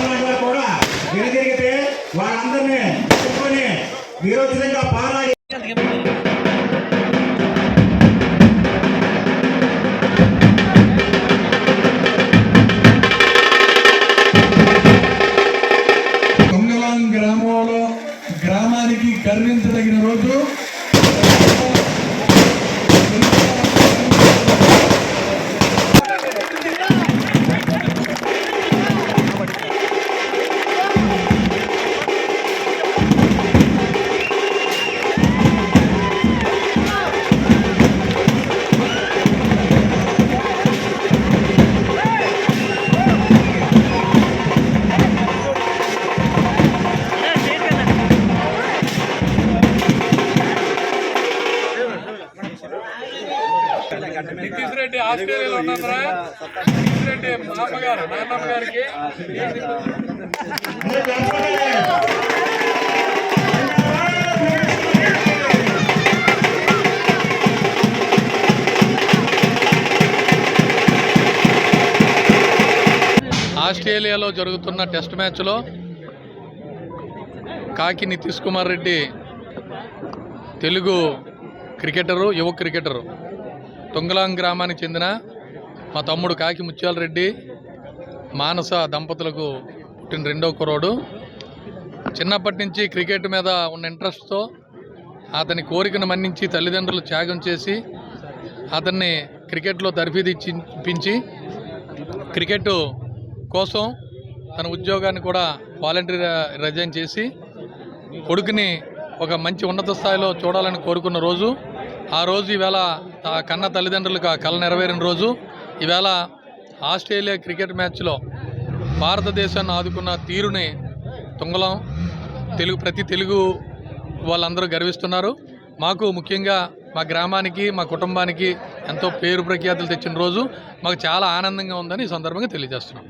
నాయుడు కూడా వెనుదిరిగితే వారందరినీ తీసుకొని వీరోచితంగా పారాయి గ్రామంలో గ్రామానికి గర్వించదగిన రోజు. నితీష్ రెడ్డి ఆస్ట్రేలియాలో ఉన్నారా నితీష్ రెడ్డి మామగారు నాన్నమ్మ గారికి. ఆస్ట్రేలియాలో జరుగుతున్న టెస్ట్ మ్యాచ్లో కాకి నితీష్ కుమార్ రెడ్డి తెలుగు క్రికెటరు యువ క్రికెటరు. తుంగలాం గ్రామానికి చెందిన మా తమ్ముడు కాకి ముత్యాల రెడ్డి మానస దంపతులకు పుట్టిన రెండో కురోడు చిన్నప్పటి నుంచి క్రికెట్ మీద ఉన్న ఇంట్రెస్ట్తో అతని కోరికను మన్నించి తల్లిదండ్రులు త్యాగం చేసి అతన్ని క్రికెట్లో తర్ఫీదిచ్చించి క్రికెట్ కోసం తన ఉద్యోగాన్ని కూడా వాలంటరీ రిజైన్ చేసి కొడుకుని ఒక మంచి ఉన్నత స్థాయిలో చూడాలని కోరుకున్న రోజు ఆ రోజు ఈవేళ కన్న తల్లిదండ్రులకు ఆ కళ నెరవేరిన రోజు. ఈవేళ ఆస్ట్రేలియా క్రికెట్ మ్యాచ్లో భారతదేశాన్ని ఆదుకున్న తీరుని తుంగలం తెలుగు ప్రతి తెలుగు వాళ్ళందరూ గర్విస్తున్నారు. మాకు ముఖ్యంగా మా గ్రామానికి మా కుటుంబానికి ఎంతో పేరు ప్రఖ్యాతులు తెచ్చిన రోజు. మాకు చాలా ఆనందంగా ఉందని ఈ సందర్భంగా తెలియజేస్తున్నాం.